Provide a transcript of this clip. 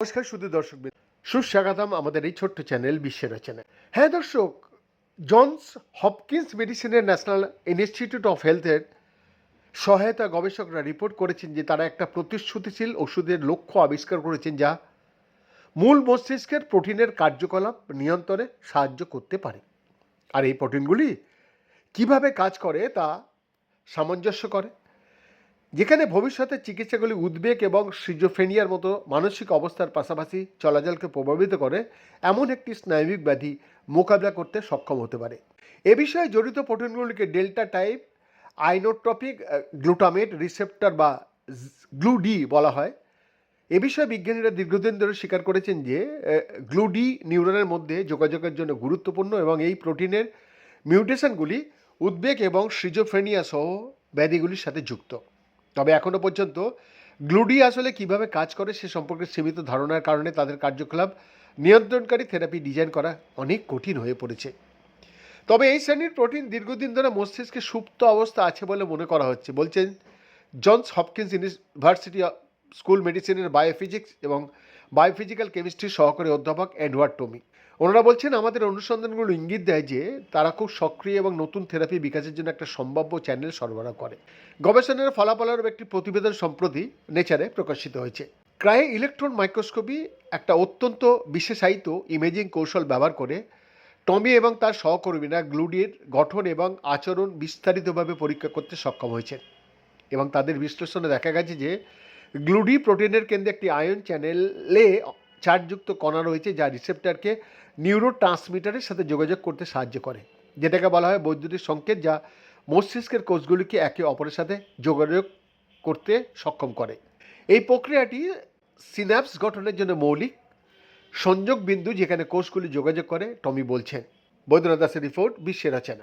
নমস্কার শুধু দর্শক সুস্বাগতম আমাদের এই ছোট্ট চ্যানেল বিশ্বের রচনা হ্যাঁ দর্শক জনস হপকিন্স মেডিসিনের ন্যাশনাল ইনস্টিটিউট অফ হেলথের সহায়তা গবেষকরা রিপোর্ট করেছেন যে তারা একটা প্রতিশ্রুতিশীল ওষুধের লক্ষ্য আবিষ্কার করেছেন যা মূল মস্তিষ্কের প্রোটিনের কার্যকলাপ নিয়ন্ত্রণে সাহায্য করতে পারে। আর এই প্রোটিনগুলি কীভাবে কাজ করে তা সামঞ্জস্য করে? যেখানে ভবিষ্যতে চিকিৎসাগুলি উদ্বেগ এবং সিজোফেনিয়ার মতো মানসিক অবস্থার পাশাপাশি চলাচলকে প্রভাবিত করে, এমন একটি স্নায়বিক ব্যাধি মোকাবিলা করতে সক্ষম হতে পারে। এ বিষয়ে জড়িত প্রোটিনগুলিকে delta type ionotropic glutamate receptor বা গ্লুডি বলা হয়। এ বিষয়ে বিজ্ঞানীরা দীর্ঘদিন ধরে স্বীকার করেছেন যে গ্লুডি নিউরনের মধ্যে যোগাযোগের জন্য গুরুত্বপূর্ণ এবং এই প্রোটিনের মিউটেশনগুলি উদ্বেগ এবং সিজোফ্রেনিয়া সহ ব্যাধিগুলির সাথে যুক্ত। তবে এখনও পর্যন্ত গ্লুডি আসলে কীভাবে কাজ করে সে সম্পর্কে সীমিত ধারণার কারণে তাদের কার্যকলাপ নিয়ন্ত্রণকারী থেরাপি ডিজাইন করা অনেক কঠিন হয়ে পড়েছে। তবে এই শ্রেণির প্রোটিন দীর্ঘদিন ধরে মস্তিষ্কে সুপ্ত অবস্থা আছে বলে মনে করা হচ্ছে, বলছেন জনস হপকিন্স ইউনিভার্সিটি স্কুল মেডিসিনের বায়োফিজিক্স এবং বায়োফিজিক্যাল কেমিস্ট্রির সহকারী অধ্যাপক এডওয়ার্ড টমি। ওনারা বলছেন, আমাদের অনুসন্ধানগুলো ইঙ্গিত দেয় যে, তারা খুব সক্রিয় এবং নতুন থেরাপি বিকাশের জন্য একটা সম্ভাব্য চ্যানেল সরবরাহ করে। গবেষণার ফলাফলের একটি প্রতিবেদন সম্প্রতি নেচারে প্রকাশিত হয়েছে। ক্রায় ইলেকট্রন মাইক্রোস্কোপি একটা অত্যন্ত বিশেষায়িত ইমেজিং কৌশল ব্যবহার করে টমি এবং তার সহকর্মীরা গ্লুডির গঠন এবং আচরণ বিস্তারিতভাবে পরীক্ষা করতে সক্ষম হয়েছেন। এবং তাদের বিশ্লেষণে দেখা গেছে যে গ্লুডি প্রোটিনের কেন্দ্রে একটি আয়ন চ্যানেলে চার্জযুক্ত কণা রয়েছে যা রিসেপ্টারকে নিউরো ট্রান্সমিটারের সাথে যোগাযোগ করতে সাহায্য করে, যেটাকে বলা হয় বৈদ্যুতিক সংকেত, যা মস্তিষ্কের কোষগুলিকে একে অপরের সাথে যোগাযোগ করতে সক্ষম করে। এই প্রক্রিয়াটি সিনাপস গঠনের জন্য মৌলিক সংযোগ বিন্দু যেখানে কোষগুলি যোগাযোগ করে, টমি বলছেন। বৈদ্যনাথ দাসের রিপোর্ট, বিশ্বের রচনা।